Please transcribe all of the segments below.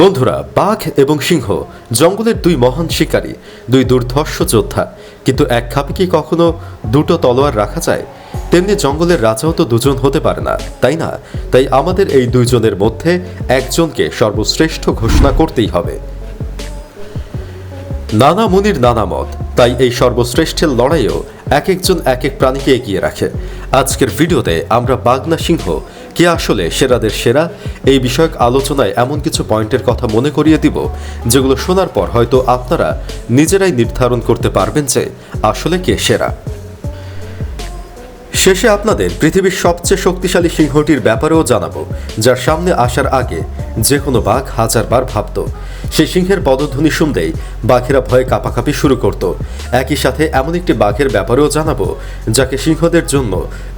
বন্ধুরা, বাঘ এবং সিংহ জঙ্গলের দুই মহান শিকারী, দুই দুর্ধর্ষ যোদ্ধা। কিন্তু এক খাপে কি কখনো দুটো তলোয়ার রাখা যায়? তেমনি জঙ্গলের রাজাও তো দুজন হতে পারে না, তাই না? তাই আমাদের এই দুইজনের মধ্যে একজনকে সর্বশ্রেষ্ঠ ঘোষণা করতেই হবে। নানা মুনির নানা মত, তাই এই সর্বশ্রেষ্ঠের লড়াইও এক একজন এক এক প্রাণীকে এগিয়ে রাখে। আজকের ভিডিওতে আমরা বাগনা সিংহ কে আসলে সেরাদের সেরা? এই বিষয়ক আলোচনায় এমন কিছু পয়েন্টের কথা মনে করিয়ে দিব, যেগুলো শোনার পর হয়তো আপনারা নিজেরাই নির্ধারণ করতে পারবেন যে আসলে কে সেরা। শেষে আপনাদের পৃথিবীর সবচেয়ে শক্তিশালী সিংহটির ব্যাপারেও জানাব, যার সামনে আসার আগে যে কোনো বাঘ হাজারবার ভাবত। সেই সিংহের পদধ্বনি শুনতেই বাঘেরা ভয়ে কাঁপাকাঁপি শুরু করত। একই সাথে এমন একটি বাঘের ব্যাপারেও জানাব, যাকে সিংহদের জন্য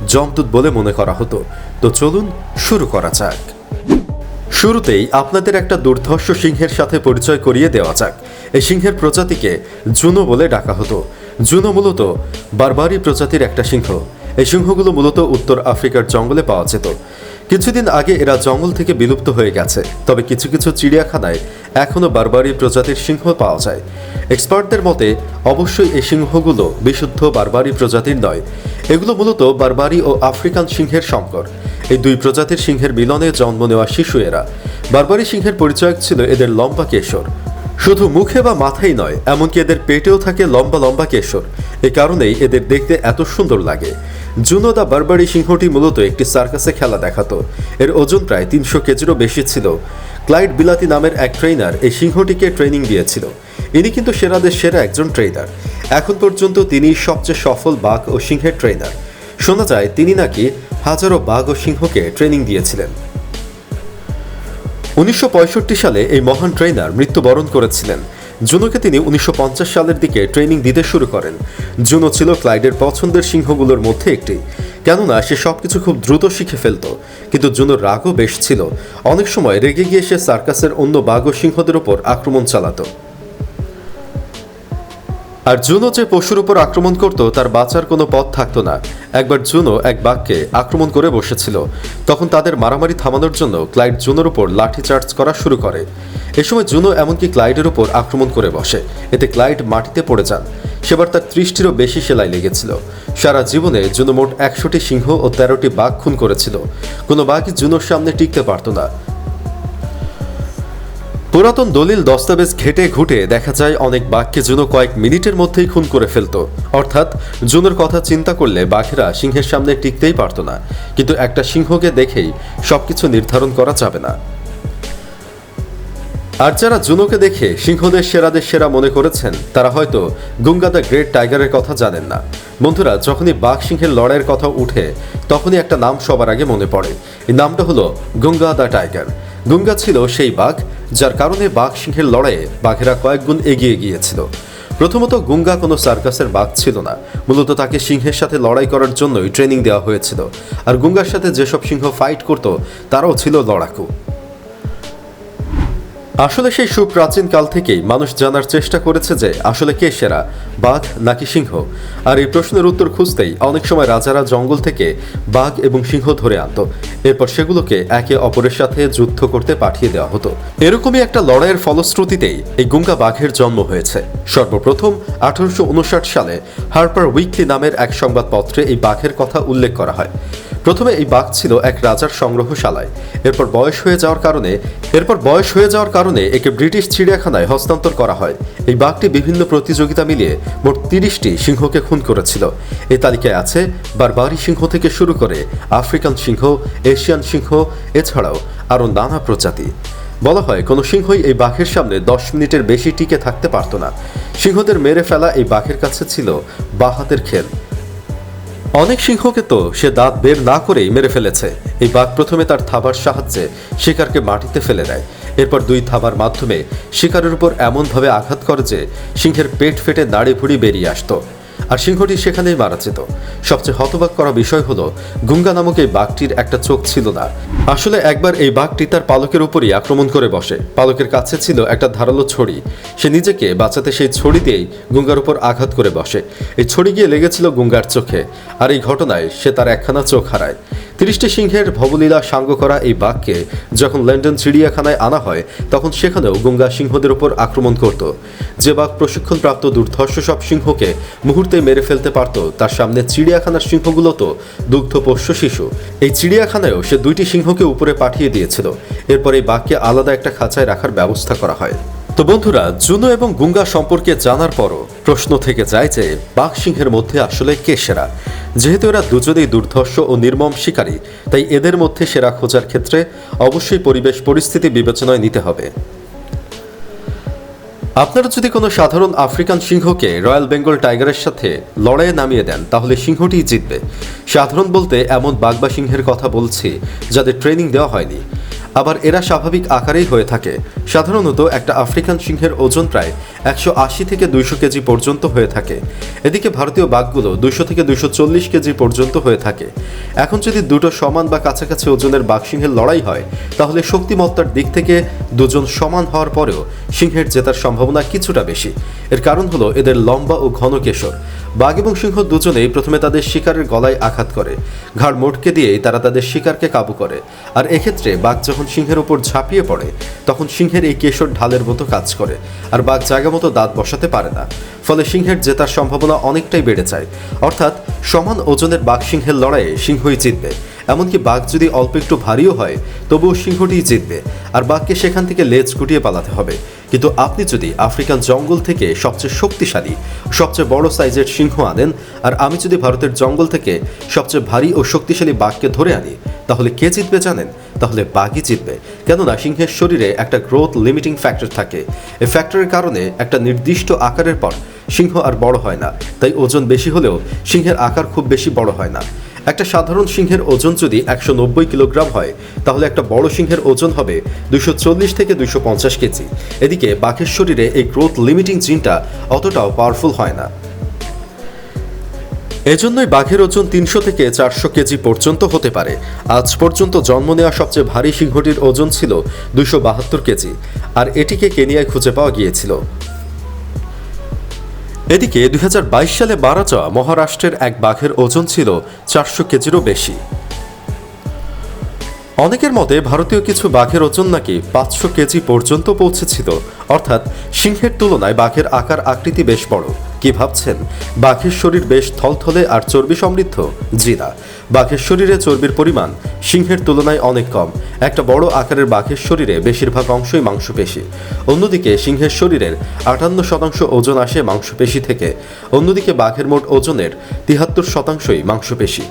জমদূত বলে মনে করা হতো। তো চলুন শুরু করা যাক। শুরুতেই আপনাদের একটা দুর্ধর্ষ সিংহের সাথে পরিচয় করিয়ে দেওয়া যাক। এই সিংহের প্রজাতিকে জুনো বলে ডাকা হতো। জুনো মূলত বারবারি প্রজাতির একটা সিংহ। এই সিংহগুলো মূলত উত্তর আফ্রিকার জঙ্গলে পাওয়া যেত। কিছুদিন আগে এরা জঙ্গল থেকে বিলুপ্ত হয়ে গেছে, তবে কিছু কিছু চিড়িয়াখানায় এখনও বারবারি প্রজাতির সিংহ পাওয়া যায়। এক্সপার্টদের মতে, অবশ্যই এই সিংহগুলো বিশুদ্ধ বারবারি প্রজাতির নয়। এগুলো মূলত বারবারি ও আফ্রিকান সিংহের সংকর। এই দুই প্রজাতির সিংহের মিলনে জন্ম নেওয়া শিশু এরা। বারবারি সিংহের পরিচয় ছিল এদের লম্বা কেশর। শুধু মুখে বা মাথায় নয়, এমনকি এদের পেটেও থাকে লম্বা লম্বা কেশর। এ কারণেই এদের দেখতে এত সুন্দর লাগে। জুনো দা বারবারি সিংহটি মূলত একটি সার্কাসে খেলা দেখাতো। এর ওজন প্রায় তিনশো কেজিরও বেশি ছিল। ক্লাইড বিলাতি নামের এক ট্রেনার এই সিংহটিকে ট্রেনিং দিয়েছিল। ইনি কিন্তু সেরাদের সেরা একজন ট্রেনার এখন পর্যন্ত তিনি সবচেয়ে সফল বাঘ ও সিংহের ট্রেনার শোনা যায়, তিনি নাকি হাজারো বাঘ ও সিংহকে ট্রেনিং দিয়েছিলেন। উনিশশো পঁয়ষট্টি সালে এই মহান ট্রেনার মৃত্যুবরণ করেছিলেন। জুনোকে তিনি উনিশশো পঞ্চাশ সালের দিকে ট্রেনিং দিতে শুরু করেন। জুনো ছিল ক্লাইডের পছন্দের সিংহগুলোর মধ্যে একটি। কেননা সে সব কিছু খুব দ্রুত শিখে ফেলত, কিন্তু জুনোর রাগও বেশ ছিল। অনেক সময় রেগে গিয়ে সে সার্কাসের অন্য বাঘ সিংহদের ওপর আক্রমণ চালাতো। আর জুনো যে পশুর উপর আক্রমণ করত, তার বাঁচার কোনো পথ থাকতো না। একবার জুনো এক বাঘকে আক্রমণ করে বসেছিল। তখন তাদের মারামারি থামানোর জন্য ক্লাইড জুনোর উপর লাঠি চার্জ করা শুরু করে। এ সময় জুনো এমনকি ক্লাইডের উপর আক্রমণ করে বসে। এতে ক্লাইড মাটিতে পড়ে যান। সেবার তার ত্রিশটিরও বেশি সেলাই লেগেছিল। সারা জীবনে জুনো মোট একশোটি সিংহ ও তেরোটি বাঘ খুন করেছিল। কোনো বাঘই জুনোর সামনে টিকতে পারত না। পুরাতন দলিল দস্তাবেজ ঘেটে ঘুটে দেখা যায় অনেক বাঘকে জুনো কয়েক মিনিটের মধ্যেই খুন করে ফেলতো। অর্থাৎ জুনোর কথা চিন্তা করলে বাঘেরা সিংহের সামনে টিকতেই পারতো না। কিন্তু একটা সিংহকে দেখেই সবকিছু নির্ধারণ করা যাবে না। আর যারা জুনোকে দেখে সিংহদের সেরাদের সেরা মনে করেছেন, তারা হয়তো গুঙ্গা দ্য গ্রেট টাইগারের কথা জানেন না। বন্ধুরা, যখনই বাঘ সিংহের লড়াইয়ের কথা উঠে, তখনই একটা নাম সবার আগে মনে পড়ে। এই নামটা হলো গুঙ্গা দ্য টাইগার। গুঙ্গা ছিল সেই বাঘ যার কারণে বাঘ সিংহের লড়াইয়ে বাঘেরা কয়েকগুণ এগিয়ে গিয়েছিল। প্রথমত গুঙ্গা কোনো সার্কাসের বাঘ ছিল না। মূলত তাকে সিংহের সাথে লড়াই করার জন্যই ট্রেনিং দেওয়া হয়েছিল। আর গুঙ্গার সাথে যেসব সিংহ ফাইট করত, তারাও ছিল লড়াকু। আসলে সেই সুপ্রাচীন কাল থেকেই মানুষ জানার চেষ্টা করেছে যে আসলে কে সেরা, বাঘ নাকি সিংহ? আর এই প্রশ্নের উত্তর খুঁজতেই অনেক সময় রাজারা জঙ্গল থেকে বাঘ এবং সিংহ ধরে আনতো। এরপর সেগুলোকে একে অপরের সাথে যুদ্ধ করতে পাঠিয়ে দেওয়া হতো। এরকমই একটা লড়াইয়ের ফলশ্রুতিতেই এই গুঙ্গা বাঘের জন্ম হয়েছে। সর্বপ্রথম আঠারোশো উনষাট সালে হার্পার উইকলি নামের এক সংবাদপত্রে এই বাঘের কথা উল্লেখ করা হয়। প্রথমে এই বাঘ ছিল এক রাজার সংগ্রহশালায়। এরপর বয়স হয়ে যাওয়ার কারণে এরপর বয়স হয়ে যাওয়ার কারণে একে ব্রিটিশ চিড়িয়াখানায় হস্তান্তর করা হয়। এই বাঘটি বিভিন্ন প্রতিযোগিতা মিলিয়ে মোট তিরিশটি সিংহকে খুন করেছিল। এই তালিকায় আছে বারবারি সিংহ থেকে শুরু করে আফ্রিকান সিংহ, এশিয়ান সিংহ, এছাড়াও আরও নানা প্রজাতি। বলা হয়, কোনো সিংহই এই বাঘের সামনে দশ মিনিটের বেশি টিকে থাকতে পারত না। সিংহদের মেরে ফেলা এই বাঘের কাছে ছিল বাহাতের খেল। অনেক সিংহকে তো সে দাঁত বের না করেই মেরে ফেলেছে। এই বাঘ প্রথমে তার থাবার সাহায্যে শিকারকে মাটিতে ফেলে দেয়। এরপর দুই থাবার মাধ্যমে শিকারের উপর এমনভাবে আঘাত করে যে সিংহের পেট ফেটে দাড়ি ভুড়ি বেরিয়ে আসতো। আর সিংহটি সেখানেই মারা যেত। সবচেয়ে হতবাক করা বিষয় হলো, গুঙ্গা নামক এই বাঘটির একটা চোখ ছিল না। আসলে একবার এই বাঘটি তার পালকের উপরই আক্রমণ করে বসে। পালকের কাছে ছিল একটা ধারালো ছড়ি। সে নিজেকে বাঁচাতে সেই ছড়ি দিয়েই গুঙ্গার উপর আঘাত করে বসে। এই ছড়ি গিয়ে লেগেছিল গুঙ্গার চোখে। আর এই ঘটনায় সে তার একখানা চোখ হারায়। তিরিশটি সিংহের ভবলীলা সাঙ্গ করা এই বাঘকে যখন লন্ডন চিড়িয়াখানায় আনা হয়, তখন সেখানেও গঙ্গা সিংহদের উপর আক্রমণ করত। যে বাঘ প্রশিক্ষণপ্রাপ্ত দুর্ধর্ষ সব সিংহকে মুহূর্তে মেরে ফেলতে পারত, তার সামনে চিড়িয়াখানার সিংহগুলো তো দুগ্ধপোষ্য শিশু। এই চিড়িয়াখানায়ও সে দুইটি সিংহকে উপরে পাঠিয়ে দিয়েছিল। এরপর এই বাঘকে আলাদা একটা খাঁচায় রাখার ব্যবস্থা করা হয়। তো বন্ধুরা, জুনো এবং গুঙ্গা সম্পর্কে জানার পরও প্রশ্ন থেকে যায় যে, বাঘ সিংহের মধ্যে আসলে কে সেরা? যেহেতু এরা দুজনেই দুর্ধর্ষ ও নির্মম শিকারী, তাই এদের মধ্যে সেরা খোঁজার ক্ষেত্রে অবশ্যই পরিবেশ পরিস্থিতি বিবেচনায় নিতে হবে। আপনারা যদি কোনো সাধারণ আফ্রিকান সিংহকে রয়্যাল বেঙ্গল টাইগারের সাথে লড়াইয়ে নামিয়ে দেন, তাহলে সিংহটিই জিতবে। সাধারণ বলতে এমন বাঘ বা সিংহের কথা বলছি যাদের ট্রেনিং দেওয়া হয়নি। আবার এরা স্বাভাবিক আকারেই হয়ে থাকে। সাধারণত একটা আফ্রিকান সিংহের ওজন প্রায় একশো আশি থেকে দুইশো কেজি পর্যন্ত হয়ে থাকে। এদিকে ভারতীয় বাঘগুলো দুইশো থেকে দুইশো চল্লিশ কেজি পর্যন্ত হয়ে থাকে। এখন যদি দুটো সমান বা কাছাকাছি ওজনের বাঘ সিংহের লড়াই হয়, তাহলে শক্তিমত্তার দিক থেকে দুজন সমান হওয়ার পরেও সিংহের জেতার সম্ভাবনা কিছুটা বেশি। এর কারণ হলো এদের লম্বা ও ঘন কেশর। বাঘ এবং সিংহ দুজনেই প্রথমে তাদের শিকারের গলায় আঘাত করে। ঘাড় মোটকে দিয়েই তারা তাদের শিকারকে কাবু করে। আর এক্ষেত্রে বাঘ যখন সিংহের উপর ঝাঁপিয়ে পড়ে, তখন সিংহের এই কেশর ঢালের মতো কাজ করে। আর বাঘ জায়গা মতো দাঁত বসাতে পারে না। ফলে সিংহের জেতার সম্ভাবনা অনেকটাই বেড়ে যায়। অর্থাৎ সমান ওজনের বাঘ সিংহের লড়াইয়ে সিংহই জিতবে। এমনকি বাঘ যদি অল্প একটু ভারীও হয়, তবুও সিংহটিই জিতবে। আর বাঘকে সেখান থেকে লেজ গুটিয়ে পালাতে হবে। কিন্তু আপনি যদি আফ্রিকান জঙ্গল থেকে সবচেয়ে শক্তিশালী, সবচেয়ে বড় সাইজের সিংহ আনেন, আর আমি যদি ভারতের জঙ্গল থেকে সবচেয়ে ভারী ও শক্তিশালী বাঘকে ধরে আনি, তাহলে কে জিতবে জানেন? তাহলে বাঘই জিতবে। কেননা সিংহের শরীরে একটা গ্রোথ লিমিটিং ফ্যাক্টর থাকে। এই ফ্যাক্টরের কারণে একটা নির্দিষ্ট আকারের পর সিংহ আর বড় হয় না। তাই ওজন বেশি হলেও সিংহের আকার খুব বেশি বড় হয় না। একটা সাধারণ সিংহের ওজন যদি একশো নব্বই কিলোগ্রাম হয়, তাহলে একটা বড় সিংহের ওজন হবে দুশো থেকে দুশো কেজি। এদিকে বাঘের শরীরে এই গ্রোথ লিমিটিং জিনটা অতটাও পাওয়ারফুল হয় না। এজন্যই বাঘের ওজন তিনশো থেকে চারশো কেজি পর্যন্ত হতে পারে। আজ পর্যন্ত জন্ম নেওয়া সবচেয়ে ভারী সিংহটির ওজন ছিল দুশো বাহাত্তর কেজি, আর এটিকে কেনিয়ায় খুঁজে পাওয়া গিয়েছিল। এদিকে দু হাজার বাইশ সালে মারা যাওয়া মহারাষ্ট্রের এক বাঘের ওজন ছিল চারশো কেজিরও বেশি। অনেকের মতে ভারতীয় কিছু বাঘের ওজন নাকি পাঁচশো কেজি পর্যন্ত পৌঁছেছিল, অর্থাৎ সিংহের তুলনায় বাঘের আকার আকৃতি বেশ বড়। কি ভাবছেন? বাঘের শরীর বেশ থলথলে আর চর্বি সমৃদ্ধ জি না বাঘের শরীরে চর্বির পরিমাণ সিংহের তুলনায় অনেক কম। একটা বড় আকারের বাঘের শরীরে বেশিরভাগ অংশই মাংসপেশি। অন্যদিকে সিংহের শরীরের আটান্ন শতাংশ ওজন আসে মাংসপেশি থেকে। অন্যদিকে বাঘের মোট ওজনের তিহাত্তর শতাংশই মাংসপেশি।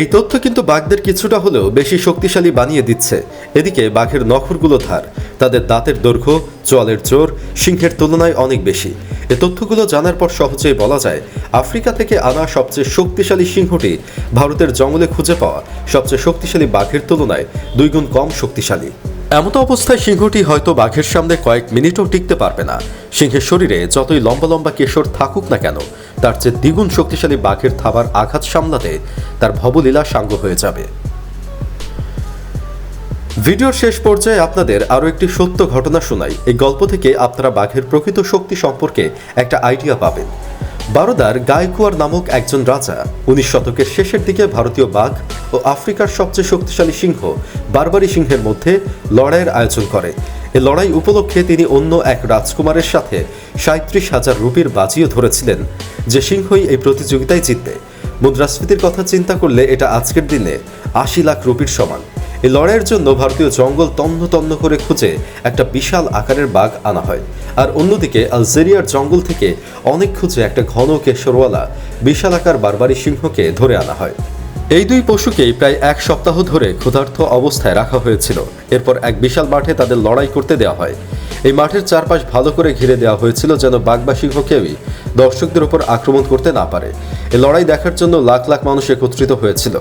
এই তথ্য কিন্তু বাঘদের কিছুটা হলেও বেশি শক্তিশালী বানিয়ে দিচ্ছে। এদিকে বাঘের নখরগুলো ধার, তাদের দাঁতের দৈর্ঘ্য, চোয়ালের জোর সিংহের তুলনায় অনেক বেশি। এ তথ্যগুলো জানার পর সহজেই বলা যায়, আফ্রিকা থেকে আনা সবচেয়ে শক্তিশালী সিংহটি ভারতের জঙ্গলে খুঁজে পাওয়া সবচেয়ে শক্তিশালী বাঘের তুলনায় দুই গুণ কম শক্তিশালী। এমতো অবস্থায় সিংহটি হয়তো বাঘের সামনে কয়েক মিনিটও টিকতে পারবে না। সিংহের শরীরে যতই লম্বা লম্বা কেশর থাকুক না কেন, তার চেয়ে দ্বিগুণ শক্তিশালী বাঘের থাবার আঘাত সামলাতে তার ভবলীলা সাঙ্গ হয়ে যাবে। ভিডিওর শেষ পর্যায়ে আপনাদের আরও একটি সত্য ঘটনা শোনাই। এই গল্প থেকে আপনারা বাঘের প্রকৃত শক্তি সম্পর্কে একটা আইডিয়া পাবেন। বারোদার গায়কুয়ার নামক একজন রাজা উনিশ শতকের শেষের দিকে ভারতীয় বাঘ ও আফ্রিকার সবচেয়ে শক্তিশালী সিংহ বারবারি সিংহের মধ্যে লড়াইয়ের আয়োজন করে। এ লড়াই উপলক্ষে তিনি অন্য এক রাজকুমারের সাথে সাঁত্রিশ হাজার রুপির বাজিও ধরেছিলেন, যে সিংহই এই প্রতিযোগিতায় জিতবে। মুদ্রাস্ফীতির কথা চিন্তা করলে এটা আজকের দিনে আশি লাখ রুপির সমান। এই লড়াইয়ের জন্য ভারতীয় জঙ্গল তন্ন তন্ন করে খুঁজে একটা বিশাল আকারের বাঘ আনা হয়। আর অন্যদিকে আলজেরিয়ার জঙ্গল থেকে অনেক খুঁজে একটা ঘন কেশরওয়ালা বিশাল আকার বারবারি সিংহকে ধরে আনা হয়। এই দুই পশুকেই প্রায় এক সপ্তাহ ধরে ক্ষুধার্থ অবস্থায় রাখা হয়েছিল। এরপর এক বিশাল মাঠে তাদের লড়াই করতে দেওয়া হয়। এই মাঠের চারপাশ ভালো করে ঘিরে দেওয়া হয়েছিল যেন বাঘ বা সিংহ কেউই দর্শকদের উপর আক্রমণ করতে না পারে। এই লড়াই দেখার জন্য লাখ লাখ মানুষ একত্রিত হয়েছিল।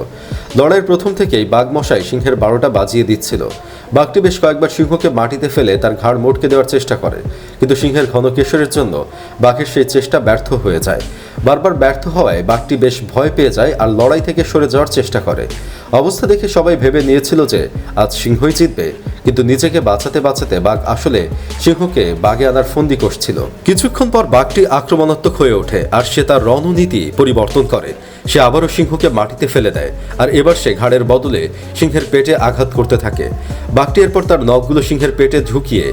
লড়াইয়ের প্রথম থেকেই বাঘমশাই সিংহের বারোটা বাজিয়ে দিচ্ছিল। বাঘটি বেশ কয়েকবার সিংহকে মাটিতে ফেলে তার ঘাড় মোটকে দেওয়ার চেষ্টা করে। কিন্তু সিংহের ঘন কেশরের জন্য বাঘের সেই চেষ্টা ব্যর্থ হয়ে যায়। বারবার ব্যর্থ হওয়ায় বাঘটি বেশ ভয় পেয়ে যায় আর লড়াই থেকে সরে যাওয়ার চেষ্টা করে। অবস্থা দেখে সবাই ভেবে নিয়েছিল যে আজ সিংহই জিতবে। কিন্তু নিজেকে বাঁচাতে বাঁচাতে বাঘ আসলে সিংহকে বাঘে আনার ফন্দি কষছিল কিছুক্ষণ পর বাঘটি আক্রমণাত্মক হয়ে ওঠে আর সে তার রণনীতি পরিবর্তন করে। সে আবারও সিংহকে মাটিতে ফেলে দেয় আর এবার সে ঘাড়ের বদলে সিংহের পেটে আঘাত করতে থাকে। বাঘটি এরপর তার নখগুলো সিংহের পেটে ঝুঁকিয়ে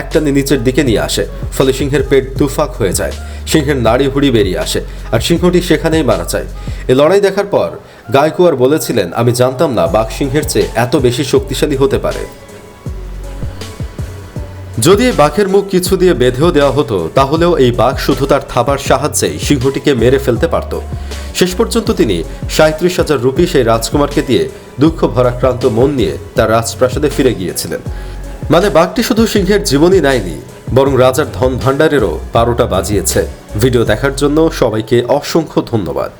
একটানে নিচের দিকে নিয়ে আসে, ফলে সিংহের পেট দুফাক হয়ে যায়। সিংহের নাড়ি হুড়ি বেরিয়ে আসে আর সিংহটি সেখানেই মারা যায়। এ লড়াই দেখার পর গায়কুয়ার বলেছিলেন, আমি জানতাম না বাঘ সিংহের চেয়ে এত বেশি শক্তিশালী হতে পারে। যদি এই বাঘের মুখ কিছু দিয়ে বেঁধেও দেওয়া হতো, তাহলেও এই বাঘ শুধু তার থাবার সাহায্যেই সিংহটিকে মেরে ফেলতে পারত। শেষ পর্যন্ত তিনি সাঁত্রিশ হাজার রুপি সেই রাজকুমারকে দিয়ে দুঃখ ভরাক্রান্ত মন নিয়ে তার রাজপ্রাসাদে ফিরে গিয়েছিলেন। মানে বাঘটি শুধু সিংহের জীবনই নেয়নি বরং রাজার ধন ভাণ্ডারেরও বারোটা বাজিয়েছে। ভিডিও দেখার জন্য সবাইকে অসংখ্য ধন্যবাদ।